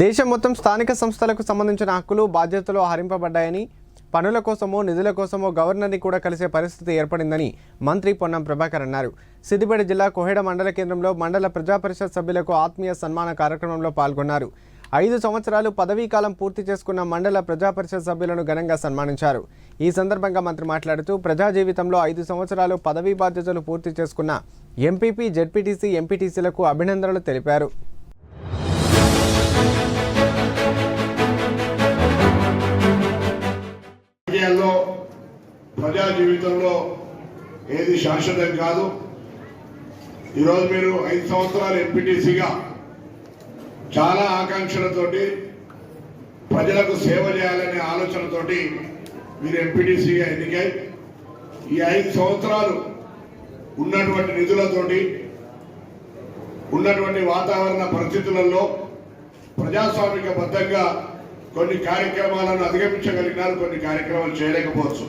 దేశం మొత్తం స్థానిక సంస్థలకు సంబంధించిన హక్కులు బాధ్యతలు హరింపబడ్డాయని పనుల కోసమో నిధుల కోసమో గవర్నర్ని కూడా కలిసే పరిస్థితి ఏర్పడిందని మంత్రి పొన్నం ప్రభాకర్ అన్నారు. సిద్దిపేట జిల్లా కోహెడ మండల కేంద్రంలో మండల ప్రజా పరిషత్ సభ్యులకు ఆత్మీయ సన్మాన కార్యక్రమంలో పాల్గొన్నారు. ఐదు సంవత్సరాలు పదవీ కాలం పూర్తి చేసుకున్న మండల ప్రజాపరిషత్ సభ్యులను ఘనంగా సన్మానించారు. ఈ సందర్భంగా మంత్రి మాట్లాడుతూ ప్రజా జీవితంలో ఐదు సంవత్సరాలు పదవీ బాధ్యతలు పూర్తి చేసుకున్న ఎంపీపీ జెడ్పీటీసీ ఎంపీటీసీలకు అభినందనలు తెలిపారు. ప్రజా జీవితంలో ఏది శాశ్వతం కాదు. ఈరోజు మీరు ఐదు సంవత్సరాలు ఎంపీటీసీగా చాలా ఆకాంక్షలతోటి ప్రజలకు సేవ చేయాలనే ఆలోచనతోటి మీరు ఎంపీటీసీగా ఎన్నికై ఈ ఐదు సంవత్సరాలు ఉన్నటువంటి నిధులతోటి ఉన్నటువంటి వాతావరణ పరిస్థితులలో ప్రజాస్వామిక బద్దంగా కొన్ని కార్యక్రమాలను అధిగమించగలిగినారు కొన్ని కార్యక్రమాలు చేయలేకపోవచ్చు.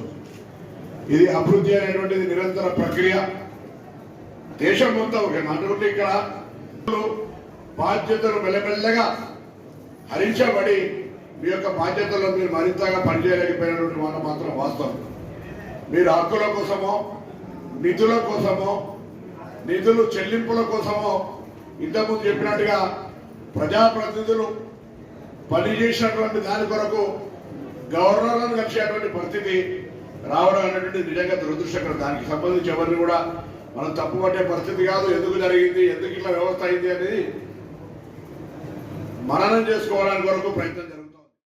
ఇది అభివృద్ధి అనేటువంటిది నిరంతర ప్రక్రియ. దేశం మొత్తం ఒక అటువంటి ఇక్కడ బాధ్యతలు మెల్లమెల్లగా హరించబడి మీ యొక్క బాధ్యతలో మీరు మరింతగా పనిచేయలేకపోయినటువంటి మాట మాత్రం వాస్తవం. మీరు హక్కుల కోసమో నిధుల కోసమో నిధులు చెల్లింపుల కోసమో ఇంతకుముందు చెప్పినట్టుగా ప్రజాప్రతినిధులు పనిచేసినటువంటి దాని కొరకు గవర్నర్లను కలిసేటువంటి పరిస్థితి రావడం అనేటువంటి నిజంగా దురదృష్టకరం. దానికి సంబంధించి ఎవరిని కూడా మనం తప్పుపట్టే పరిస్థితి కాదు. ఎందుకు జరిగింది? ఎందుకు ఇట్లా వ్యవస్థ అయింది అనేది మననం చేసుకోవడానికి వరకు ప్రయత్నం జరుగుతుంది.